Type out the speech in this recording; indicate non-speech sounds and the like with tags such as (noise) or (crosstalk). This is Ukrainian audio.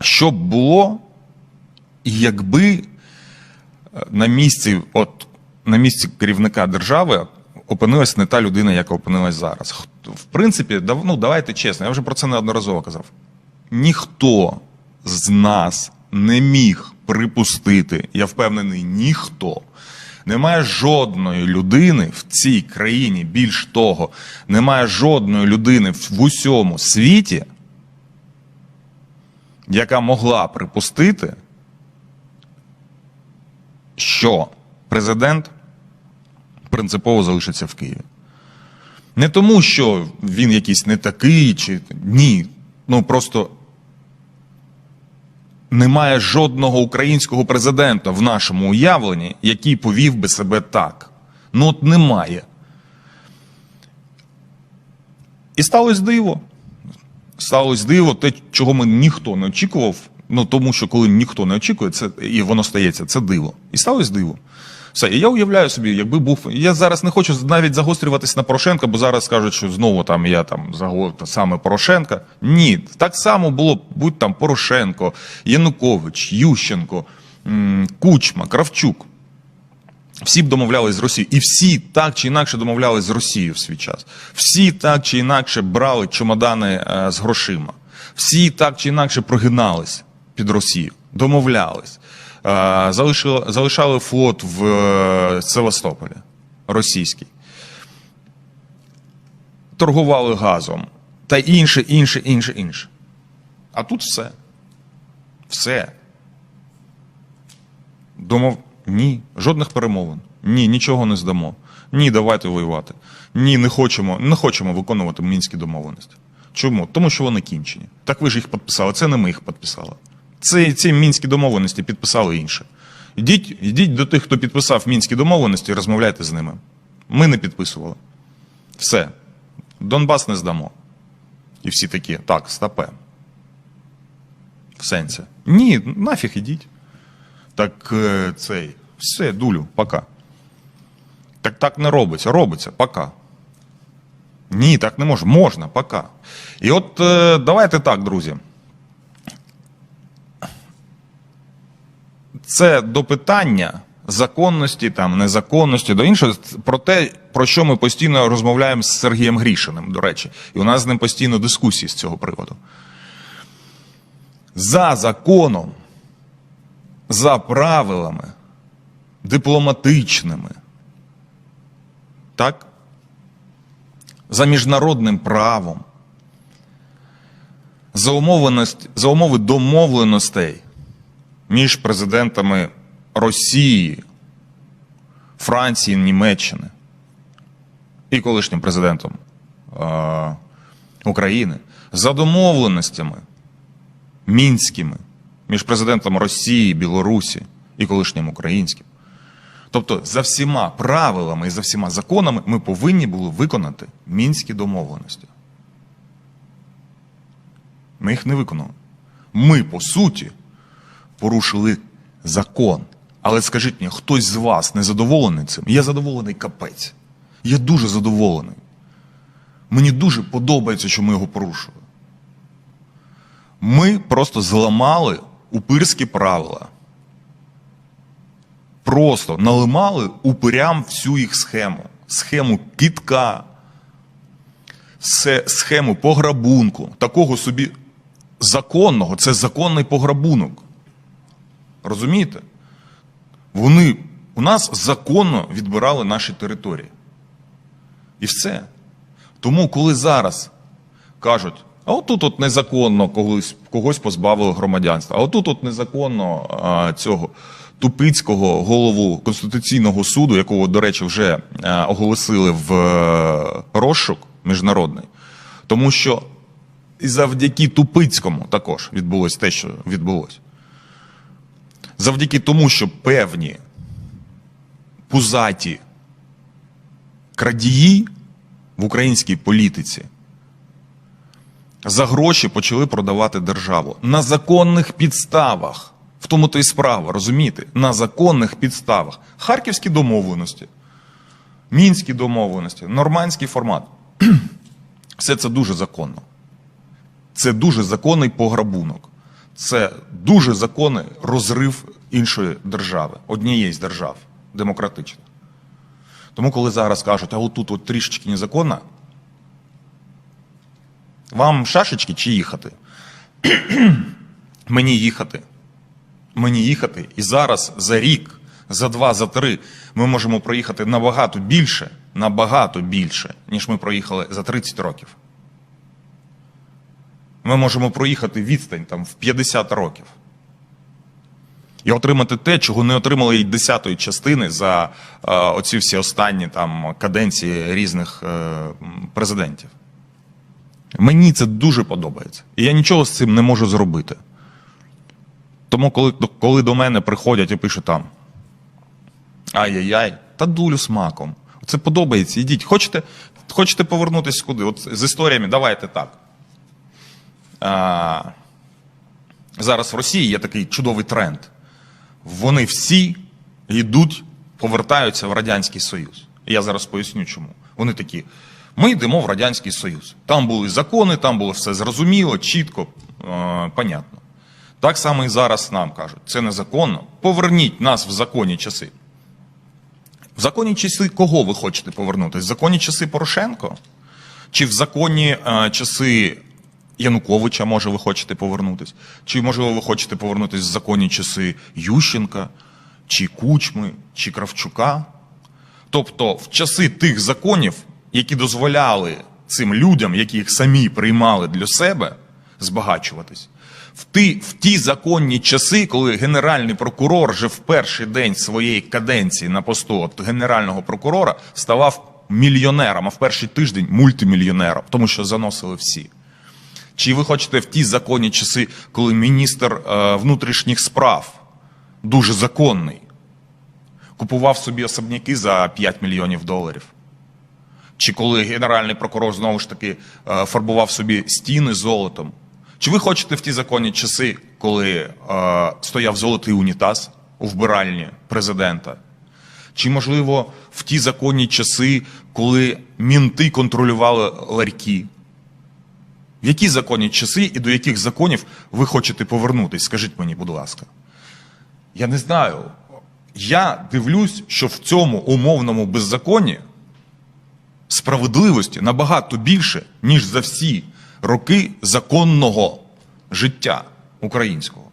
Що б було, якби е, на місці, от на місці керівника держави опинилась не та людина, яка опинилась зараз. В принципі, ну, давайте чесно, я вже про це неодноразово казав. Ніхто з нас не міг припустити, я впевнений, ніхто. Немає жодної людини в цій країні, більш того, немає жодної людини в в усьому світі, яка могла припустити, що президент принципово залишиться в Києві. Не тому, що він якийсь не такий, чи ні. Ну просто немає жодного українського президента в нашому уявленні, який повів би себе так. Ну, от немає. І сталося диво. Сталося диво, те, чого ми ніхто не очікував. Ну тому що коли ніхто не очікує, це і воно стається, це диво. І сталося диво. Все, і я уявляю собі, якби був. Я зараз не хочу навіть загострюватись на Порошенка, бо зараз скажуть, що знову там я там заго... саме Порошенка. Ні, так само було будь там Порошенко, Янукович, Ющенко, Кучма, Кравчук. Всі б домовлялись з Росією. І всі так чи інакше домовлялись з Росією в свій час. Всі так чи інакше брали чемодани е, з грошима. Всі так чи інакше прогинались під Росію, домовлялись. Е, залишили, залишали флот в е, Севастополі російський. Торгували газом та інше, інше, інше, інше. А тут все. Все. Домов... Ні, жодних перемовин. Ні, нічого не здамо. Ні, давайте воювати. Ні, не хочемо, не хочемо виконувати мінські домовленості. Чому? Тому що вони кінчені. Так ви ж їх підписали. Це не ми їх підписали. Це ці мінські домовленості підписали інше. Йдіть, йдіть до тих, хто підписав мінські домовленості, і розмовляйте з ними. Ми не підписували. Все. Донбас не здамо. І всі такі, так, стапе. В сенсі. Ні, нафіг ідіть. Так е, цей. Все, дулю, пока. Так так не робиться. Робиться, пока. Ні, так не може. Можна, пока. І от е, давайте так, друзі. Це до питання законності, там, незаконності, до іншого, про те, про що ми постійно розмовляємо з Сергієм Грішиним, до речі. І у нас з ним постійно дискусії з цього приводу. За законом за правилами дипломатичними, так? За міжнародним правом, за, за умови домовленостей між президентами Росії, Франції, Німеччини і колишнім президентом е, України, за домовленостями мінськими між президентом Росії, Білорусі і колишнім українським. Тобто, за всіма правилами і за всіма законами ми повинні були виконати мінські домовленості. Ми їх не виконали. Ми, по суті, порушили закон. Але скажіть мені, хтось з вас не задоволений цим? Я задоволений капець. Я дуже задоволений. Мені дуже подобається, що ми його порушили. Ми просто зламали упирські правила. Просто наламали упирям всю їх схему. Схему кітка, схему пограбунку, такого собі законного, це законний пограбунок. Розумієте? Вони у нас законно відбирали наші території. І все. Тому, коли зараз кажуть, а отут от незаконно когось, когось позбавили громадянства, а отут от незаконно а, цього тупицького голову Конституційного суду, якого, до речі, вже а, оголосили в е, розшук міжнародний, тому що і завдяки Тупицькому також відбулось те, що відбулось. Завдяки тому, що певні пузаті крадії в українській політиці за гроші почали продавати державу на законних підставах. В тому то і справа, розумієте? На законних підставах. Харківські домовленості, мінські домовленості, нормандський формат. (clears throat) Все це дуже законно. Це дуже законний пограбунок. Це дуже законний розрив іншої держави, однієї з держав демократичних. Тому, коли зараз кажуть, а отут от трішечки незаконно, вам шашечки чи їхати? (clears throat) Мені їхати. Мені їхати. І зараз за рік, за два, за три ми можемо проїхати набагато більше, набагато більше, ніж ми проїхали за 30 років. Ми можемо проїхати відстань там в 50 років. І отримати те, чого не отримали й десятої частини за е, оці всі останні там каденції різних е, президентів. Мені це дуже подобається. І я нічого з цим не можу зробити. Тому, коли, коли до мене приходять і пишуть там ай-яй-яй, та дулю смаком. Це подобається. Ідіть. Хочете, хочете повернутися куди? От з історіями, давайте так. А, зараз в Росії є такий чудовий тренд. Вони всі йдуть, повертаються в Радянський Союз. І я зараз поясню чому. Вони такі. Ми йдемо в Радянський Союз. Там були закони, там було все зрозуміло, чітко, е, понятно. Так само і зараз нам кажуть, це незаконно. Поверніть нас в законні часи. В законні часи кого ви хочете повернутися? В законні часи Порошенко? Чи в законні е, часи Януковича, може, ви хочете повернутися? Чи, можливо, ви хочете повернутися в законні часи Ющенка, чи Кучми, чи Кравчука? Тобто, в часи тих законів, які дозволяли цим людям, які їх самі приймали для себе, збагачуватись, в ті, в ті законні часи, коли генеральний прокурор вже в перший день своєї каденції на посту от генерального прокурора ставав мільйонером, а в перший тиждень мультимільйонером, тому що заносили всі. Чи ви хочете в ті законні часи, коли міністр е, внутрішніх справ дуже законний, купував собі особняки за 5 мільйонів доларів? Чи коли генеральний прокурор знову ж таки е, фарбував собі стіни золотом? Чи ви хочете в ті законні часи, коли е, стояв золотий унітаз у вбиральні президента? Чи, можливо, в ті законні часи, коли мінти контролювали ларьки? В які законні часи і до яких законів ви хочете повернутися? Скажіть мені, будь ласка. Я не знаю. Я дивлюсь, що в цьому умовному беззаконні справедливості набагато більше, ніж за всі роки законного життя українського.